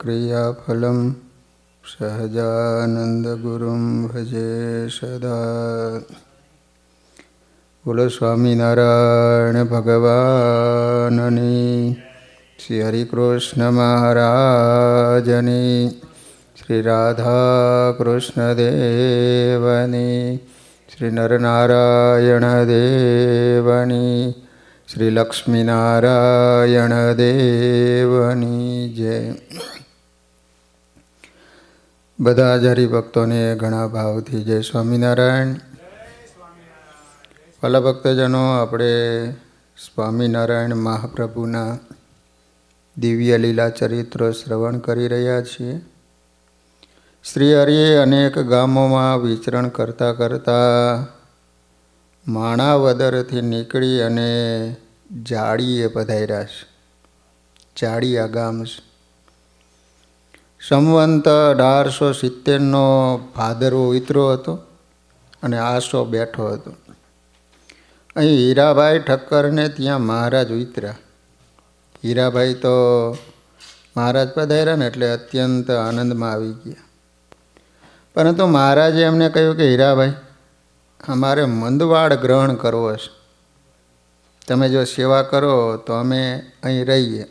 क्रियाफलं સહજાનંદગુરુમ ભજે સદા બોલો સ્વામિનારાયણ ભગવાનની શ્રી હરિકૃષ્ણ મહારાજની શ્રી રાધા કૃષ્ણ દેવની શ્રી નરનારાયણ દેવની શ્રી લક્ષ્મીનારાયણ દેવની જય બધા હજારી ભક્તોને ઘણા ભાવથી જય સ્વામિનારાયણ. ભલા ભક્તજનો, આપણે સ્વામિનારાયણ મહાપ્રભુના દિવ્ય લીલા ચરિત્રો શ્રવણ કરી રહ્યા છીએ. શ્રી હરિએ અનેક ગામોમાં વિચરણ કરતાં કરતાં માણાવદરથી નીકળી અને જાડીએ પધાર્યા છે. જાડિયા ગામ છે. સંવંત અઢારસો સિત્તેરનો ભાદરવો ઉતરો હતો અને આસો બેઠો હતો. અહીં હીરાભાઈ ઠક્કરને ત્યાં મહારાજ ઉતર્યા. હીરાભાઈ તો મહારાજ પધાર્યા ને એટલે અત્યંત આનંદમાં આવી ગયા. પરંતુ મહારાજે એમને કહ્યું કે, હીરાભાઈ, અમારે મંદવાડ ગ્રહણ કરવો છે. તમે જો સેવા કરો તો અમે અહીં રહીએ.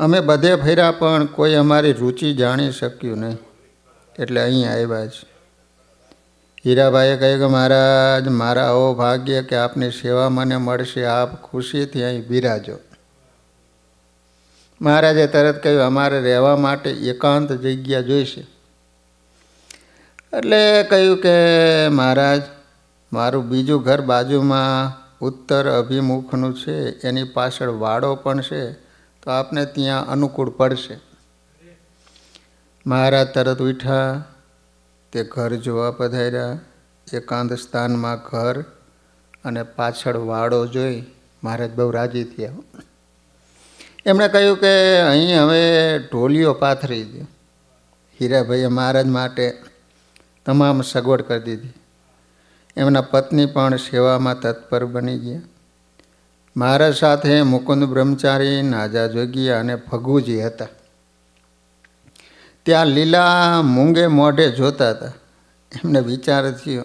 અમે બધે ફર્યા પણ કોઈ અમારી રુચિ જાણી શક્યું નહીં. એટલે અહીં આવ્યા છે હીરાભાઈએ કહ્યું કે મહારાજ, મારા આવો ભાગ્ય કે આપની સેવા મને મળશે, આપ ખુશીથી અહીં બિરાજો. મહારાજે તરત કહ્યું, અમારે રહેવા માટે એકાંત જગ્યા જોઈશે. એટલે કહ્યું કે, મહારાજ, મારું બીજું ઘર બાજુમાં ઉત્તર અભિમુખનું છે, એની પાછળ વાડો પણ છે. તો આપને ત્યાં અનુકૂળ પડશે. મહારાજ તરત ઉઠ્યા, તે ઘર જોવા પધાર્યા. એકાંત સ્થાનમાં ઘર અને પાછળ વાડો જોઈ મહારાજ બહુ રાજી થયા. એમણે કહ્યું કે અહીં હવે ઢોલીઓ પાથરી દે. હીરાભાઈએ મહારાજ માટે તમામ સગવડ કરી દીધી. એમના પત્ની પણ સેવામાં તત્પર બની ગયા. મહારાજ સાથે મુકુંદ બ્રહ્મચારી, નાજા જોગીયા અને ફગુજી હતા. ત્યાં લીલા મૂંગે મોઢે જોતા હતા. એમને વિચાર થયો,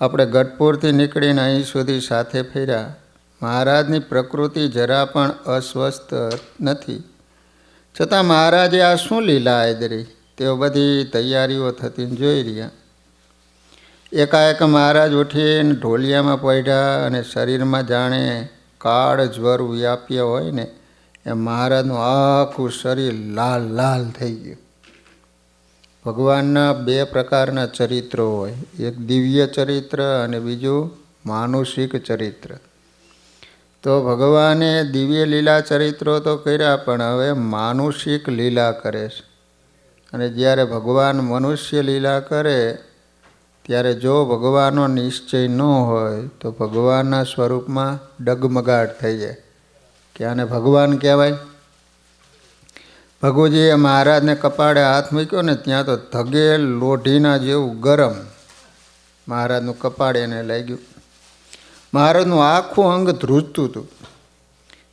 આપણે ગઢપુરથી નીકળીને અહીં સુધી સાથે ફેર્યા. મહારાજની પ્રકૃતિ જરા પણ અસ્વસ્થ નથી. છતાં મહારાજે આ શું લીલા આદરી? તેઓ બધી તૈયારીઓ થતી જોઈ રહ્યા. એકાએક મહારાજ ઉઠીને ઢોલિયામાં પડ્યા અને શરીરમાં જાણે કાળ જ્વર વ્યાપ્ય હોય ને, એ મહારાજનું આખું શરીર લાલ લાલ થઈ ગયું. ભગવાનના બે પ્રકારના ચરિત્રો હોય. એક દિવ્ય ચરિત્ર અને બીજું માનુષિક ચરિત્ર. તો ભગવાને દિવ્ય લીલા ચરિત્રો તો કર્યા, પણ હવે માનુષિક લીલા કરે છે. અને જ્યારે ભગવાન મનુષ્ય લીલા કરે ત્યારે જો ભગવાનનો નિશ્ચય ન હોય, તો ભગવાનના સ્વરૂપમાં ડગમગાટ થઈ જાય. કે આને ભગવાન કહેવાય? ભગુજીએ મહારાજને કપાળે હાથ મૂક્યો ને ત્યાં તો ધગે લોઢીના જેવું ગરમ મહારાજનું કપાળ એને લાગ્યું મહારાજનું આખું અંગ ધ્રુજતું હતું.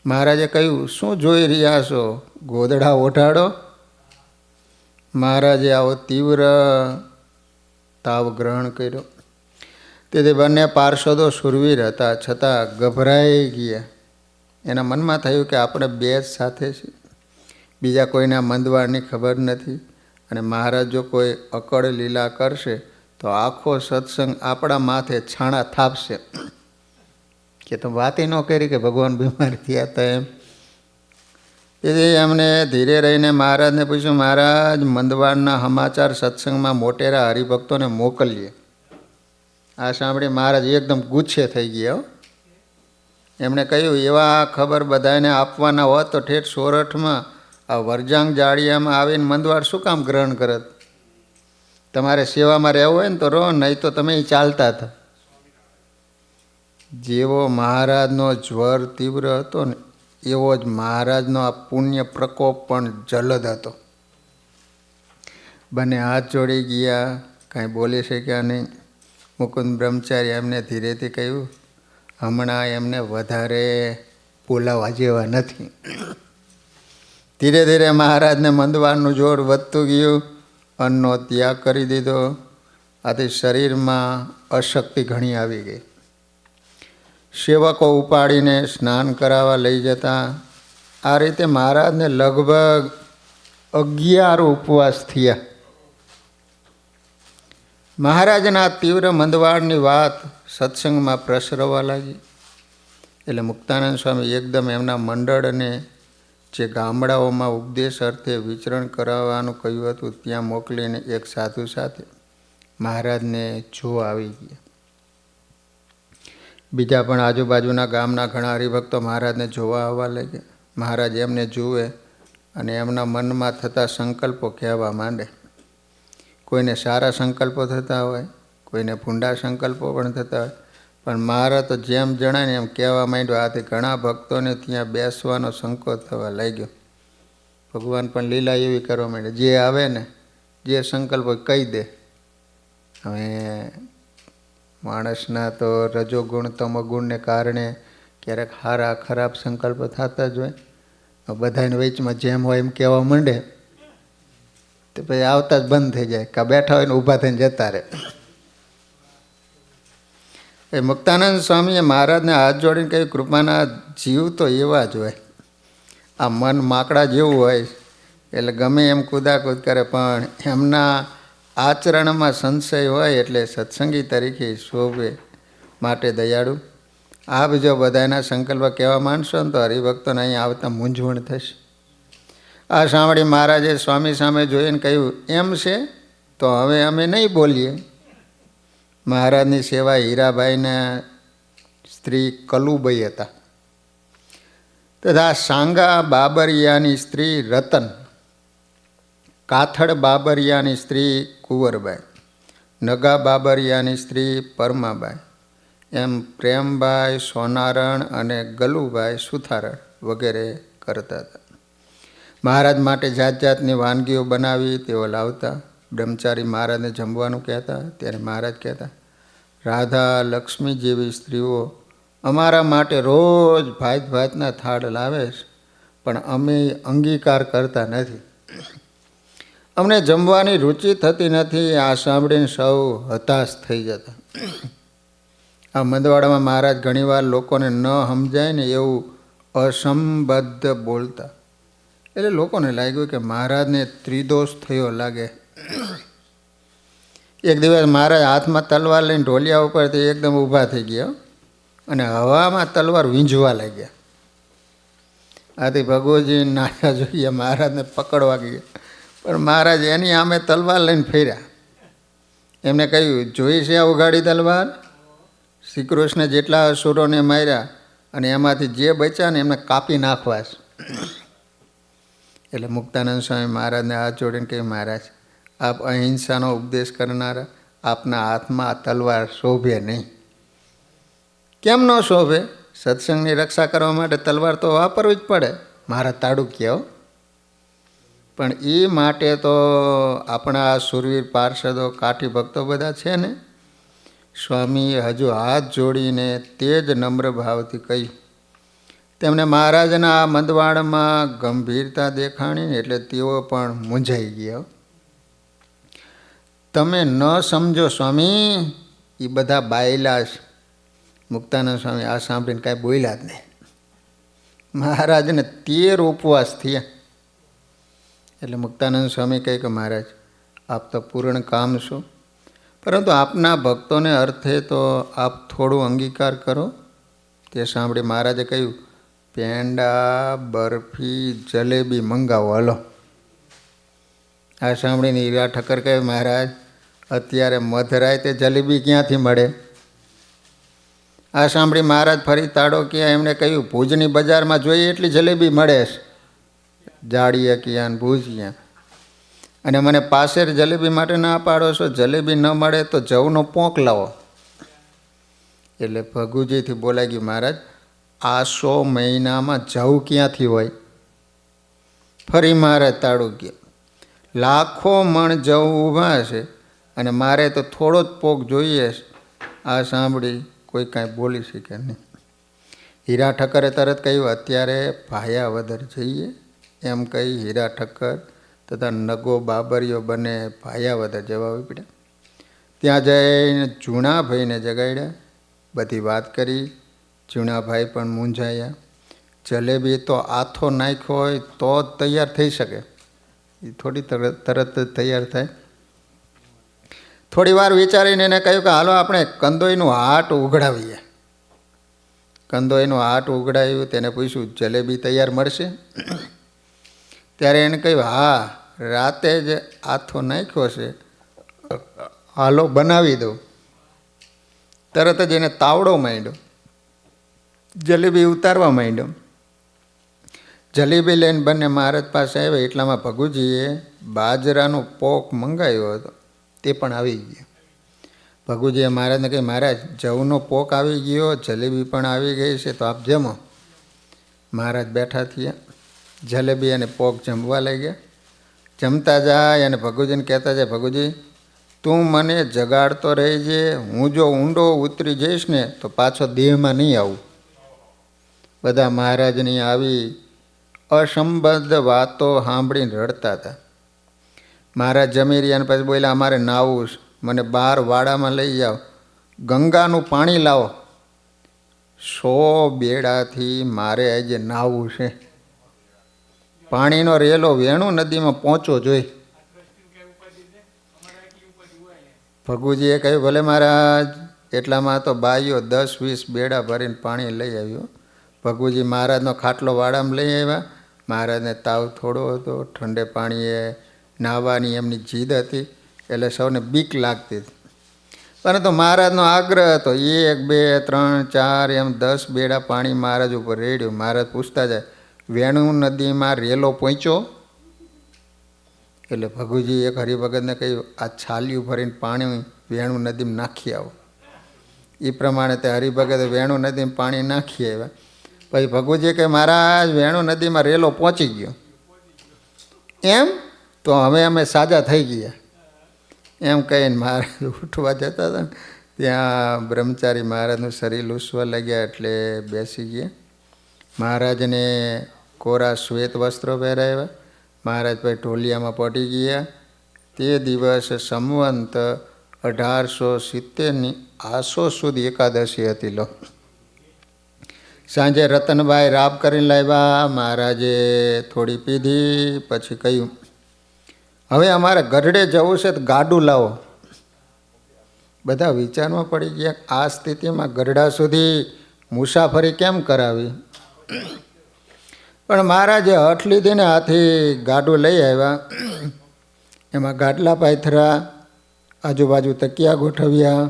મહારાજે કહ્યું, શું જોઈ રહ્યા છો? ગોદડા ઓઢાડો. મહારાજે આવો તીવ્ર તાવ ગ્રહણ કર્યો. તેથી બંને પાર્ષદો સુરવીર હતા, છતાં ગભરાઈ ગયા. એના મનમાં થયું કે આપણે બે જ સાથે છીએ. બીજા કોઈના મંદવાળની ખબર નથી અને મહારાજ જો કોઈ અકળ લીલા કરશે, તો આખો સત્સંગ આપણા માથે છાણા થાપશે. કે તો એ ન કરી કે ભગવાન બીમાર થયા હતા એમ. તેથી એમને ધીરે રહીને મહારાજને પૂછ્યું, મહારાજ, મંદવાડના સમાચાર સત્સંગમાં મોટેરા હરિભક્તોને મોકલીએ. આ સાંભળી મહારાજ એકદમ ગુચ્છે થઈ ગયા એમણે કહ્યું, એવા ખબર બધાને આપવાના હોત તો ઠેઠ સોરઠમાં આ વરજાંગ જાળિયામાં આવીને મંદવાડ શું કામ ગ્રહણ કરત? તમારે સેવામાં રહેવું હોય ને તો રહો, નહીં તો તમે ચાલતા હતા. જેવો મહારાજનો જ્વર તીવ્ર હતો ને એવો જ મહારાજનો આ પુણ્ય પ્રકોપ પણ જલદ હતો. બંને હાથ જોડી ગયા, કાંઈ બોલી શક્યા નહીં. મુકુંદ બ્રહ્મચારી એમને ધીરેથી કહ્યું, હમણાં એમને વધારે બોલાવા જેવા નથી. ધીરે ધીરે મહારાજને મંદવારનું જોર વધતું ગયું, અન્નનો ત્યાગ કરી દીધો. આથી શરીરમાં અશક્તિ ઘણી આવી ગઈ. સેવકો ઉપાડીને સ્નાન કરાવવા લઈ જતા. આ રીતે મહારાજને લગભગ અગિયાર ઉપવાસ થયા. મહારાજના તીવ્ર મંદવાળની વાત સત્સંગમાં પ્રસરવા લાગી. એટલે મુક્તાનંદ સ્વામી એકદમ એમના મંડળને જે ગામડાઓમાં ઉપદેશ અર્થે વિચરણ કરાવવાનું કહ્યું હતું, ત્યાં મોકલીને એક સાધુ સાથે મહારાજને જો આવી ગયા. બીજા પણ આજુબાજુના ગામના ઘણા હરિભક્તો મહારાજને જોવા આવવા લાગ્યા. મહારાજ એમને જુએ અને એમના મનમાં થતા સંકલ્પો કહેવા માંડે. કોઈને સારા સંકલ્પો થતા હોય, કોઈને ભૂંડા સંકલ્પો પણ થતા હોય. પણ મારા તો જેમ જણાય ને એમ કહેવા માંડ્યો, આથી ઘણા ભક્તોને ત્યાં બેસવાનો સંકોચ થવા લાગ્યો. ભગવાન પણ લીલા એવી કરવા માંડે જે આવે ને, જે સંકલ્પ કહી દે. હવે માણસના તો રજોગુણ, તમોગુણને કારણે ક્યારેક હારા, ખરાબ સંકલ્પ થતા જ હોય. બધાને વેચમાં જેમ હોય એમ કહેવા માંડે. તો પછી આવતા જ બંધ થઈ જાય. કાં બેઠા હોય ને ઊભા થઈને જતા રહે. એ મુક્તાનંદ સ્વામીએ મહારાજને હાથ જોડીને કહ્યું, કૃપાના જીવ તો એવા જ હોય. આ મન માકડા જેવું હોય. એટલે ગમે એમ કૂદાકૂદ કરે, પણ એમના આચરણમાં સંશય હોય એટલે સત્સંગી તરીકે શોભે માટે દયાળુ. આપ જો બધાના સંકલ્પ કહેવા માંડશો ને તો હરિભક્તોને અહીં આવતા મૂંઝવણ થશે. આ સાંભળી મહારાજે સ્વામી સામે જોઈને કહ્યું, એમ છે? તો હવે અમે નહીં બોલીએ. મહારાજની સેવા હીરાભાઈના સ્ત્રી કલુબાઈ હતા. તથા સાંગા બાબરિયાની સ્ત્રી રતન કાથડ બાબરિયાની સ્ત્રી કુંવરબાઈ, નગા બાબરિયાની સ્ત્રી પરમાબાઈ, એમ પ્રેમભાઈ સોનારણ અને ગલુભાઈ સુથારણ વગેરે કરતા હતા. મહારાજ માટે જાત જાતની વાનગીઓ બનાવી તેઓ લાવતા, બ્રહ્મચારી મહારાજને જમવાનું કહેતા ત્યારે મહારાજ કહેતા, રાધા લક્ષ્મી જેવી સ્ત્રીઓ, અમારા માટે રોજ ભાત ભાતના થાળ લાવે છે, પણ અમે અંગીકાર કરતા નથી. અમને જમવાની રુચિ થતી નથી. આ સાંભળીને સૌ હતાશ થઈ જતા. આ મંદવાડામાં મહારાજ ઘણીવાર લોકોને ન સમજાય ને એવું અસંબદ્ધ બોલતા. એટલે લોકોને લાગ્યું કે મહારાજને ત્રિદોષ થયો લાગે. એક દિવસ મહારાજ હાથમાં તલવાર લઈને ઢોલિયા ઉપરથી એકદમ ઊભા થઈ ગયા અને હવામાં તલવાર વીંઝવા લાગ્યા. આથી ભગવતજી નાના જોઈએ મહારાજને પકડવા ગયા. પણ મહારાજ, એની આમે તલવાર લઈને ફેર્યા. એમને કહ્યું, જોઈ છે આ ઉઘાડી તલવાર? શ્રી કૃષ્ણ જેટલા અસુરોને માર્યા અને એમાંથી જે બચ્યા ને એમને કાપી નાખવા એટલે મુક્તાનંદ સ્વામી મહારાજને હાથ જોડીને કહ્યું મહારાજ, આપ અહિંસાનો ઉપદેશ કરનારા, આપના હાથમાં આ તલવાર શોભે નહીં. કેમ ન શોભે? સત્સંગની રક્ષા કરવા માટે તલવાર તો વાપરવી જ પડે. મારા તાડું કહો પણ એ માટે તો આપણા સુરવીર પાર્ષદો કાઠી ભક્તો બધા છે ને? સ્વામીએ હજુ હાથ જોડીને તે જ નમ્ર ભાવથી કહ્યું. તેમણે મહારાજના આ મંદવાડમાં ગંભીરતા દેખાણીને એટલે તેઓ પણ મૂંઝાઈ ગયા. તમે ન સમજો સ્વામી એ બધા બાયલા મુક્તાનંદ સ્વામી આ સાંભળીને કાંઈ બોલ્યા જ નહીં. મહારાજને તેર ઉપવાસ થયા. એટલે મુક્તાનંદ સ્વામી કહે કે મહારાજ, આપ તો પૂર્ણ કામ છો. પરંતુ આપના ભક્તોને અર્થે તો આપ થોડું અંગીકાર કરો. તે સાંભળી મહારાજે કહ્યું, પેંડા, બરફી, જલેબી મંગાવો, હલો. આ સાંભળીને હીરા ઠક્કર કહે, મહારાજ, અત્યારે મધરાય તે જલેબી ક્યાંથી મળે? આ સાંભળી મહારાજ ફરી તાળો ક્યાં એમણે કહ્યું, ભુજની બજારમાં જોઈએ એટલી જલેબી મળે છે. જાડીએ ક્યાં ભૂજિયા ભુજ અને મને પાસેર જલેબી માટે ના પાડો છો, જલેબી ન મળે તો જવનો પોંક લાવો. એટલે ભગુજીથી બોલાઈ ગયું, મહારાજ આસો મહિનામાં જવ ક્યાંથી હોય? ફરી મારે તાળું ગયા. લાખો મણ જવું ઊભા છે અને મારે તો થોડો જ પોક જોઈએ આ સાંભળી કોઈ કાંઈ બોલી શકે નહીં. હીરા ઠક્કરે તરત કહ્યું, અત્યારે ભાયાવદર જઈએ. એમ કહી હીરા ઠક્કર તથા નગો બાબરીઓ બંને ભાયાવદર જવા ઉપડ્યા. ત્યાં જઈને જૂણાભાઈને જગાડ્યા, બધી વાત કરી જૂણાભાઈ પણ મૂંઝાયા. જલેબી તો આથો નાખ્યો હોય તો જ તૈયાર થઈ શકે. એ થોડી તરત જ તૈયાર થાય. થોડી વાર વિચારીને એને કહ્યું કે હાલો આપણે કંદોઈનું હાટ ઉઘડાવીએ. કંદોઈનું હાટ ઉઘડાવ્યું તેને પૂછ્યું, જલેબી તૈયાર મળશે? ત્યારે એને કહ્યું, હા, રાતે જ આથો નાખ્યો છે. હાલો બનાવી દો તરત જ એને તાવડો માંડ્યો. જલેબી ઉતારવા માંડ્યો. જલેબી લઈને બંને મહારાજ પાસે આવ્યા. એટલામાં ભગુજીએ બાજરાનો પોક મંગાવ્યો હતો. તે પણ આવી ગયો. ભગુજીએ મહારાજને કહ્યું, મહારાજ, જવનો પોક આવી ગયો, જલેબી પણ આવી ગઈ છે, તો આપ જમો. મહારાજ બેઠા થયા. જલેબી અને પોક જમવા લઈ ગયા જમતા જાય અને ભગુજીને કહેતા જાય, ભગુજી, તું મને જગાડતો રહેજે. હું જો ઊંડો ઉતરી જઈશ ને, તો પાછો દેહમાં નહીં આવું. બધા મહારાજની આવી અસંબદ્ધ વાતો સાંભળીને રડતા હતા. મહારાજ જમી રહ્યા અને પછી બોલ્યા, અમારે નાવું મને બહાર વાડામાં લઈ જાઓ. ગંગાનું પાણી લાવો. સો બેડાથી મારે આજે નાવું છે. પાણીનો રેલો વેણુ નદીમાં પહોંચવો જોઈએ. ભગુજીએ કહ્યું, ભલે મહારાજ, એટલામાં તો બાઈઓ દસ, વીસ બેડા ભરીને પાણી લઈ આવ્યો. ભગુજી મહારાજનો ખાટલો વાડામાં લઈ આવ્યા. મહારાજને તાવ થોડો હતો, ઠંડે પાણીએ નાહવાની એમની જીદ હતી, એટલે સૌને બીક લાગતી હતી. પરંતુ મહારાજનો આગ્રહ હતો, એક, બે, ત્રણ, ચાર, એમ દસ બેડા પાણી મહારાજ ઉપર રેડ્યું. મહારાજ પૂછતા જાય વેણુ નદીમાં રેલો પહોંચ્યો એટલે ભગુજી એક હરિભગતને કહ્યું, આ છાલિયું ભરીને પાણી વેણુ નદીમાં નાખી આવો. એ પ્રમાણે તે હરિભગતે વેણુ નદીમાં પાણી નાખી આવ્યા પછી ભગુજી કે મહારાજ, વેણુ નદીમાં રેલો પહોંચી ગયો. એમ તો હવે અમે સાજા થઈ ગયા. એમ કહીને મહારાજ ઉઠવા જતા હતા ત્યાં બ્રહ્મચારી મહારાજનું શરીર લૂસવા લાગ્યા એટલે બેસી ગયા. મહારાજને કોરા શ્વેત વસ્ત્રો પહેરાવ્યા. મહારાજ ભાઈ ઢોલિયામાં પડી ગયા. તે દિવસ સંવંત અઢારસો સિત્તેરની આસો સુધી એકાદશી હતી લો. સાંજે રતનભાઈ રાબ કરીને લાવ્યા. મહારાજે થોડી પીધી, પછી કહ્યું, હવે અમારે ગઢડે જવું છે તો ગાડું લાવો. બધા વિચારમાં પડી ગયા આ સ્થિતિમાં ગઢડા સુધી મુસાફરી કેમ કરાવી? પણ મહારાજે હઠ લીધીને હાથી ગાડું લઈ આવ્યા. એમાં ગાડલા પાથરા, આજુબાજુ તકિયા ગોઠવ્યા.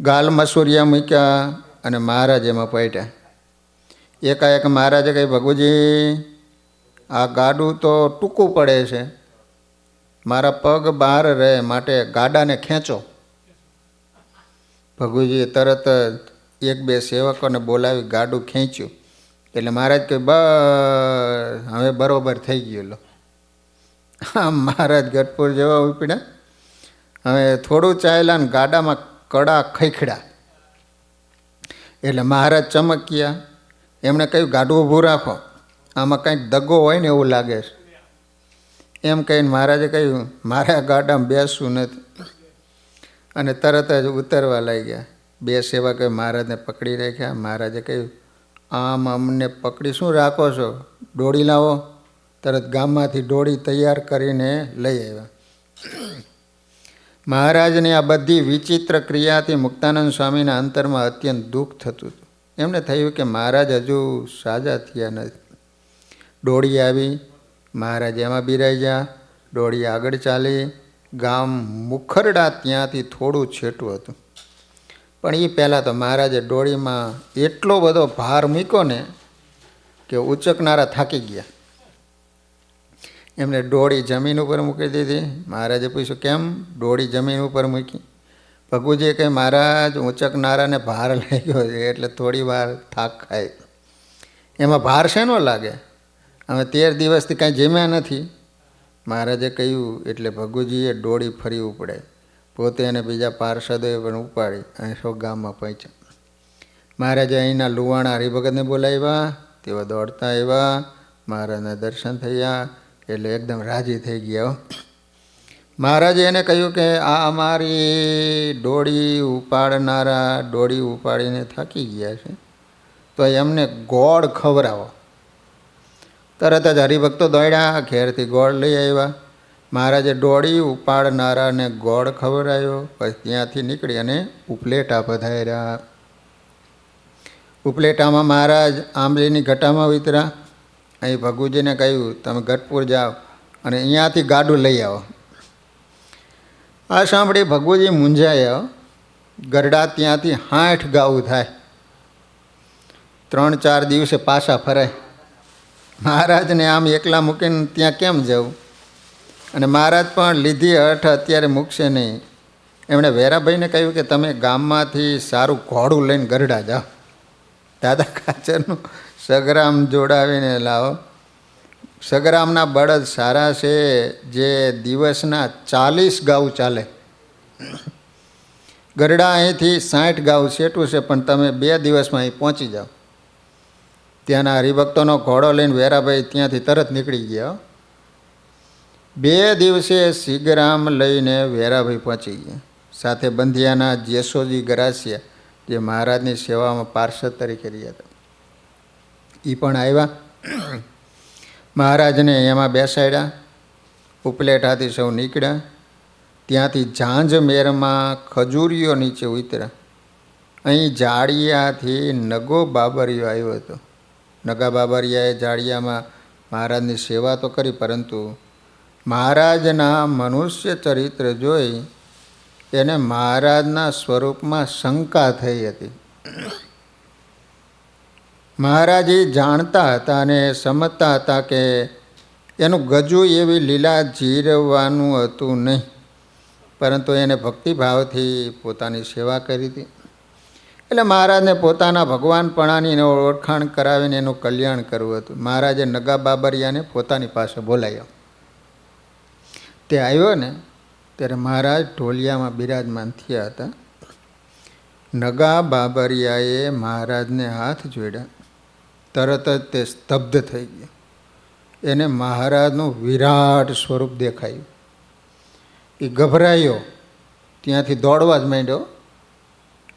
ગાલ મસૂરિયા મૂક્યા અને મહારાજ એમાં પૈટ્યા એકાએક મહારાજે કહી ભગુજી, આ ગાડું તો ટૂંકું પડે છે. મારા પગ બહાર રહે માટે ગાડાને ખેંચો. ભગુજીએ તરત એક બે સેવકોને બોલાવી ગાડું ખેંચ્યું. એટલે મહારાજ કે, બસ, હવે બરોબર થઈ ગયું, લો. આમ મહારાજ ગઢપુર જેવા ઉપડ્યા. હવે થોડું ચાલ્યા ને ગાડામાં કડા ખૈખડા એટલે મહારાજ ચમક્યા. એમણે કહ્યું, ગાડું ઊભું રાખો. આમાં કંઈક દગો હોય ને એવું લાગે છે. એમ કહીને મહારાજે કહ્યું, મારે ગાડામાં બેસવું નથી. અને તરત જ ઉતરવા લાગ્યા. બે સેવકે મહારાજને પકડી રાખ્યા. મહારાજે કહ્યું આમ અમને પકડી શું રાખો છો? દોડી લાવો. તરત ગામમાંથી દોડી તૈયાર કરીને લઈ આવ્યા. મહારાજની આ બધી વિચિત્ર ક્રિયાથી મુક્તાનંદ સ્વામીના અંતરમાં અત્યંત દુઃખ થતું હતું. એમને થયું કે મહારાજ હજુ સાજા થયા નથી. દોડી આવી, મહારાજ એમાં બિરાઈ ગયા દોડી આગળ ચાલી, ગામ મુખરડા ત્યાંથી થોડું છેટું હતું. પણ એ પહેલાં તો મહારાજે ડોળીમાં એટલો બધો ભાર મૂક્યો ને કે ઉચકનારા થાકી ગયા. એમને ડોળી જમીન ઉપર મૂકી દીધી. મહારાજે પૂછ્યું, કેમ ડોળી જમીન ઉપર મૂકી? ભગુજીએ કહે મહારાજ, ઉંચકનારાને ભાર લાગ્યો છે, એટલે થોડી વાર થાક ખાય. એમાં ભાર શેનો લાગે? અમે તેર દિવસથી કાંઈ જમ્યા નથી. મહારાજે કહ્યું, એટલે ભગુજીએ ડોળી ફરી ઉપડે પોતે અને બીજા પાર્ષદોએ પણ ઉપાડી અને સૌ ગામમાં પહોંચ્યા. મહારાજે અહીંના લુવાણા હરિભગતને બોલાવ્યા, તેઓ દોડતા આવ્યા, મહારાજના દર્શન થયા, એટલે એકદમ રાજી થઈ ગયા. મહારાજે એને કહ્યું કે આ અમારી ડોળી ઉપાડનારા ડોળી ઉપાડીને થાકી ગયા છે, તો એમને ગોળ ખવડાવો. તરત જ હરિભક્તો દોડ્યા, ઘેરથી ગોળ લઈ આવ્યા. મહારાજે દોડી ઉપાડનારાને ગોળ ખવડાવ્યો પછી ત્યાંથી નીકળી અને ઉપલેટા પધાર્યા. ઉપલેટામાં મહારાજ આંબલીની ઘટામાં ઉતર્યા. અહીં ભગુજીને કહ્યું, તમે ગઢપુર જાઓ અને અહીંયાથી ગાડું લઈ આવો. આ સાંભળી ભગુજી મૂંઝાયા. ગરડા ત્યાંથી હાઠ ગાવું થાય. ત્રણ ચાર દિવસે પાછા ફરાય. મહારાજને આમ એકલા મૂકીને ત્યાં કેમ જવું? અને મહારાજ પણ લીધી હઠ, અત્યારે મૂકશે નહીં. એમણે વેરાભાઈને કહ્યું કે તમે ગામમાંથી સારું ઘોડું લઈને ગરડા જાઓ. દાદા ખાચરનું સગરામ જોડાવીને લાવો. સગરામના બળદ સારા છે, જે દિવસના ચાલીસ ગાઉ ચાલે. ગરડા અહીંથી સાઠ ગાઉ સેટું છે, પણ તમે બે દિવસમાં અહીં પહોંચી જાઓ. ત્યાંના હરિભક્તોનો ઘોડો લઈને વેરાભાઈ ત્યાંથી તરત નીકળી ગયા. બે દિવસે સિગરામ લઈને વેરાભાઈ પહોંચી ગયા. સાથે બંધિયાના જેસોજી ગરાસિયા જે મહારાજની સેવામાં પાર્ષદ તરીકે રહ્યા હતા. એ પણ આવ્યા. મહારાજને એમાં બેસાડ્યા. ઉપલેટાથી સૌ નીકળ્યા. ત્યાંથી ઝાંઝમેરમાં ખજૂરીઓ નીચે ઉતર્યા. અહીં જાડિયાથી નગો બાબરિયો આવ્યો હતો. નગા બાબરિયાએ જાડિયામાં મહારાજની સેવા તો કરી, પરંતુ મહારાજના મનુષ્ય ચરિત્ર જોઈ એને મહારાજના સ્વરૂપમાં શંકા થઈ હતી. મહારાજ એ જાણતા હતા અને સમજતા હતા કે એનું ગજુ એવી લીલા જીરવાનું હતું નહીં, પરંતુ એને ભક્તિભાવથી પોતાની સેવા કરી હતી. એટલે મહારાજને પોતાના ભગવાનપણાની એને ઓળખાણ કરાવીને એનું કલ્યાણ કરવું હતું. મહારાજે નગા બાબરિયાને પોતાની પાસે બોલાવ્યો. તે આવ્યો ને, ત્યારે મહારાજ ઢોલિયામાં બિરાજમાન થયા હતા. નગા બાબરિયાએ મહારાજને હાથ જોડ્યા. તરત જ તે સ્તબ્ધ થઈ ગયો. એને મહારાજનું વિરાટ સ્વરૂપ દેખાયું. એ ગભરાયો, ત્યાંથી દોડવા જ માંડ્યો.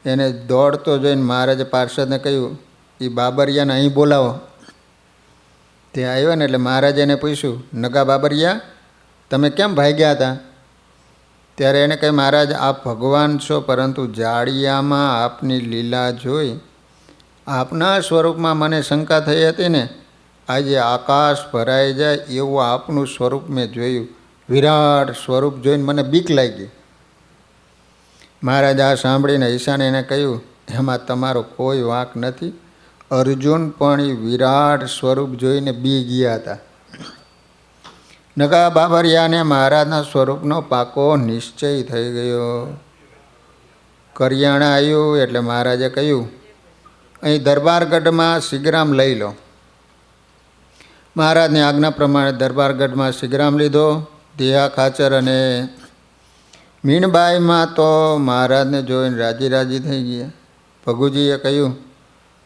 એને દોડતો જોઈને મહારાજે પાર્ષદને કહ્યું, એ બાબરિયાને અહીં બોલાવો. તે આવ્યો ને એટલે મહારાજે એને પૂછ્યું, નગા બાબરિયા તમે કેમ ભાગ્યા હતા? ત્યારે એને કહે મહારાજ, આપ ભગવાન છો, પરંતુ જાળિયામાં આપની લીલા જોઈ. આપના સ્વરૂપમાં મને શંકા થઈ હતી ને. આજે આકાશ ભરાઈ જાય એવું આપનું સ્વરૂપ મેં જોયું. વિરાટ સ્વરૂપ જોઈને મને બીક લાગી. મહારાજ આ સાંભળીને ઈશાને એને કહ્યું, એમાં તમારો કોઈ વાંક નથી. અર્જુન પણ એ વિરાટ સ્વરૂપ જોઈને બી ગયા હતા. નગા બાબરિયાને મહારાજના સ્વરૂપનો પાકો નિશ્ચય થઈ ગયો. કરિયાણા આવ્યું એટલે મહારાજે કહ્યું, અહીં દરબારગઢમાં શિગ્રામ લઈ લો. મહારાજની આજ્ઞા પ્રમાણે દરબારગઢમાં શિગ્રામ લીધો, દેહા ખાચર અને મીણબાઈમાં તો મહારાજને જોઈને રાજી રાજી થઈ ગયા. ભગુજીએ કહ્યું,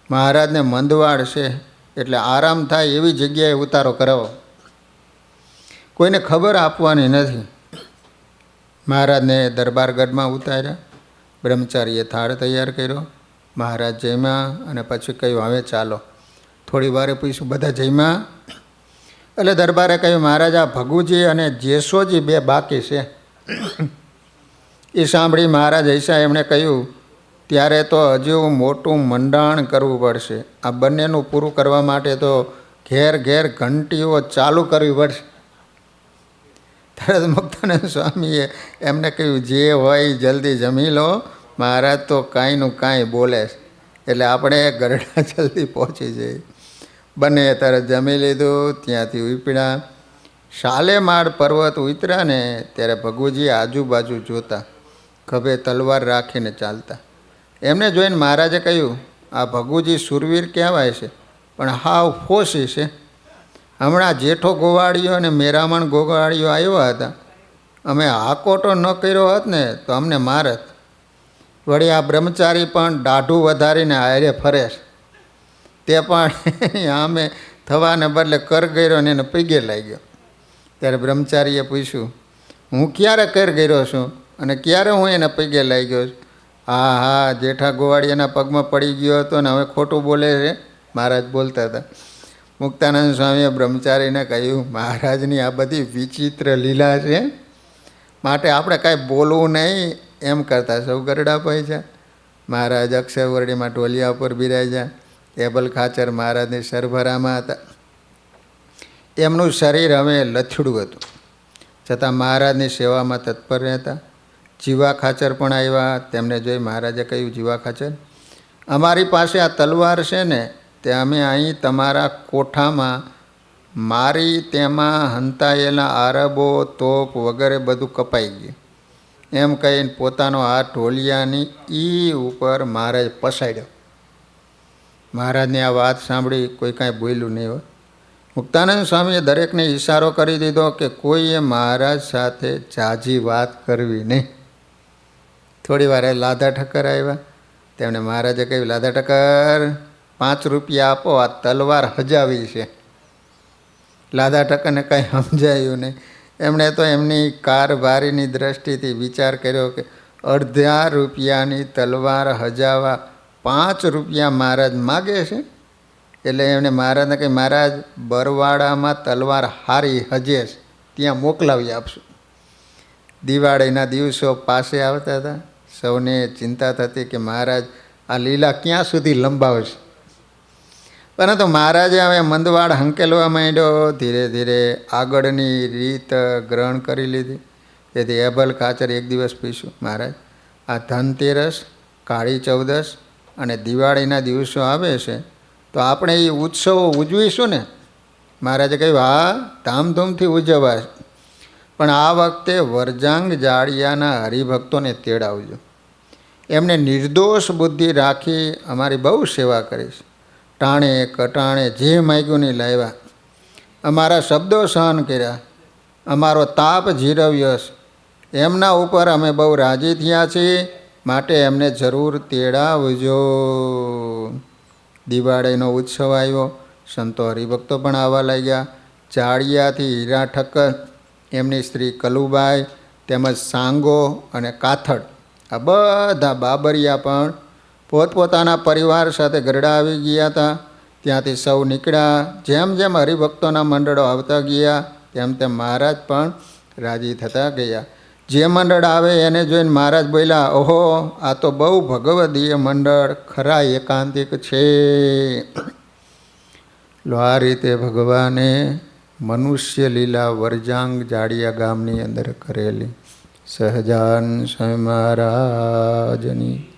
મહારાજને મંદવાડ છે, એટલે આરામ થાય એવી જગ્યાએ ઉતારો કરાવો. કોઈને ખબર આપવાની નથી. મહારાજને દરબારગઢમાં ઉતાર્યા. બ્રહ્મચારીએ થાળ તૈયાર કર્યો. મહારાજ જમ્યા અને પછી કહ્યું, હવે ચાલો. થોડી વારે પૂછ્યું, બધા જમ્યા? એટલે દરબારે કહ્યું, મહારાજ ભગુજી અને જેસોજી બે બાકી છે. એ સાંભળી મહારાજ ઐસા એમણે કહ્યું, ત્યારે તો હજુ મોટું મંડાણ કરવું પડશે. આ બંનેનું પૂરું કરવા માટે તો ઘેર ઘેર ઘંટીઓ ચાલુ કરવી પડશે. તરત મુક્તાનંદ સ્વામીએ એમને કહ્યું, જે હોય જલ્દી જમી લો, મહારાજ તો કાંઈનું કાંઈ બોલે એટલે આપણે ગરડા જલ્દી પહોંચી જઈએ. બંને તરત જમી લીધું, ત્યાંથી ઉપડ્યા શાલેમાળ પર્વત ઉતર્યા ને ત્યારે ભગુજી આજુબાજુ જોતા, ખભે તલવાર રાખીને ચાલતા. એમને જોઈને મહારાજે કહ્યું, આ ભગુજી સુરવીર કહેવાય છે, પણ હાવ ફોસી છે. હમણાં જેઠો ગોવાળીઓ અને મેરામણ ગોવાળીઓ આવ્યા હતા. અમે હાકોટો ન કર્યો હોત ને તો અમને મારત. વળી આ બ્રહ્મચારી પણ દાઢું વધારીને હારે ફરે તે પણ અમે થવાને બદલે કર ગયો ને એને પૈગે લાગ્યો. ત્યારે બ્રહ્મચારીએ પૂછ્યું, હું ક્યારે કર ગયો છું અને ક્યારે હું એને પૈગે લાગ્યો છું? હા હા, જેઠા ગોવાળિયાના પગમાં પડી ગયો હતો ને હવે ખોટું બોલે છે. મહારાજ બોલતા હતા. મુક્તાનંદ સ્વામીએ બ્રહ્મચારીને કહ્યું, મહારાજની આ બધી વિચિત્ર લીલા છે, માટે આપણે કાંઈ બોલવું નહીં. એમ કરતા સૌ ગરડા પૈસા મહારાજ અક્ષરવર્ણીમાં ઢોલિયા ઉપર બિરાજ્યા ટેબલ ખાચર મહારાજની સરભરામાં હતા. એમનું શરીર હવે લથડું હતું. છતાં મહારાજની સેવામાં તત્પર રહેતા. જીવા ખાચર પણ આવ્યા. તેમને જોઈ મહારાજે કહ્યું, જીવા ખાચર, અમારી પાસે આ તલવાર છે ને તે અમે અહીં તમારા કોઠામાં મારી તેમાં હંતાયેલા આરબો, તોપ વગેરે બધું કપાઈ ગયું. એમ કહીને પોતાનો હાથ ઢોલિયાની ઈ ઉપર મહારાજ પસાડ્યો મહારાજની આ વાત સાંભળી કોઈ કાંઈ બોલ્યું નહીં હોય મુક્તાનંદ સ્વામીએ દરેકને ઈશારો કરી દીધો કે કોઈએ મહારાજ સાથે જાજી વાત કરવી નહીં. થોડી વારે લાધા ઠક્કર આવ્યા. તેમણે મહારાજે કહ્યું લાધા ઠક્કર પાંચ રૂપિયા આપો, આ તલવાર હજાવી છે. લાદા ટકને કંઈ સમજાયું નહીં. એમણે તો એમની કારભારીની દ્રષ્ટિથી વિચાર કર્યો કે અડધા રૂપિયાની તલવાર હજાવા પાંચ રૂપિયા મહારાજ માગે છે? એટલે એમણે મહારાજને કંઈ મહારાજ, બરવાડામાં તલવાર હારી હજે છે. ત્યાં મોકલાવી આપશું. દિવાળીના દિવસો પાસે આવતા હતા. સૌને ચિંતા થતી કે મહારાજ આ લીલા ક્યાં સુધી લંબાવશે પરંતુ મહારાજે હવે મંદવાડ હંકેલવા માંડ્યો. ધીરે ધીરે આગળની રીત ગ્રહણ કરી લીધી. તેથી એબલ ખાચર એક દિવસ પીશું. મહારાજ, આ ધનતેરસ, કાળી ચૌદસ અને દિવાળીના દિવસો આવે છે, તો આપણે એ ઉત્સવો ઉજવીશું ને? મહારાજે કહ્યું, હા, ધામધૂમથી ઉજવાય. પણ આ વખતે વરજાંગ જાળિયાના હરિભક્તોને તેડાવજો. એમને નિર્દોષ બુદ્ધિ રાખી અમારી બહુ સેવા કરીશ. ટાણે કટાણે જે માગ્યું નહીં લાવ્યા, અમારા શબ્દો સહન કર્યા, અમારો તાપ જીરવ્યો એમના ઉપર અમે બહુ રાજી થયા છીએ, માટે એમને જરૂર તેડાવજો. દિવાળીનો ઉત્સવ આવ્યો, સંતો હરિભક્તો પણ આવવા લાગ્યા. ચાળિયાથી હીરા ઠક્કર, એમની સ્ત્રી કલુબાઈ, તેમજ સાંગો અને કાથડ, આ બધા બાબરિયા પણ પોતપોતાના પરિવાર સાથે ગરડા આવી ગયા હતા. ત્યાંથી સૌ નીકળ્યા. જેમ જેમ હરિભક્તોના મંડળો આવતા ગયા, તેમ તેમ મહારાજ પણ રાજી થતા ગયા. જે મંડળ આવે એને જોઈને મહારાજ બોલ્યા, ઓહો, આ તો બહુ ભગવદીય મંડળ, ખરા એકાંતિક છે. લો, આ રીતે ભગવાને મનુષ્ય લીલા વરજાંગ જાડિયા ગામની અંદર કરેલી સહજાન સ્વામી મહારાજની.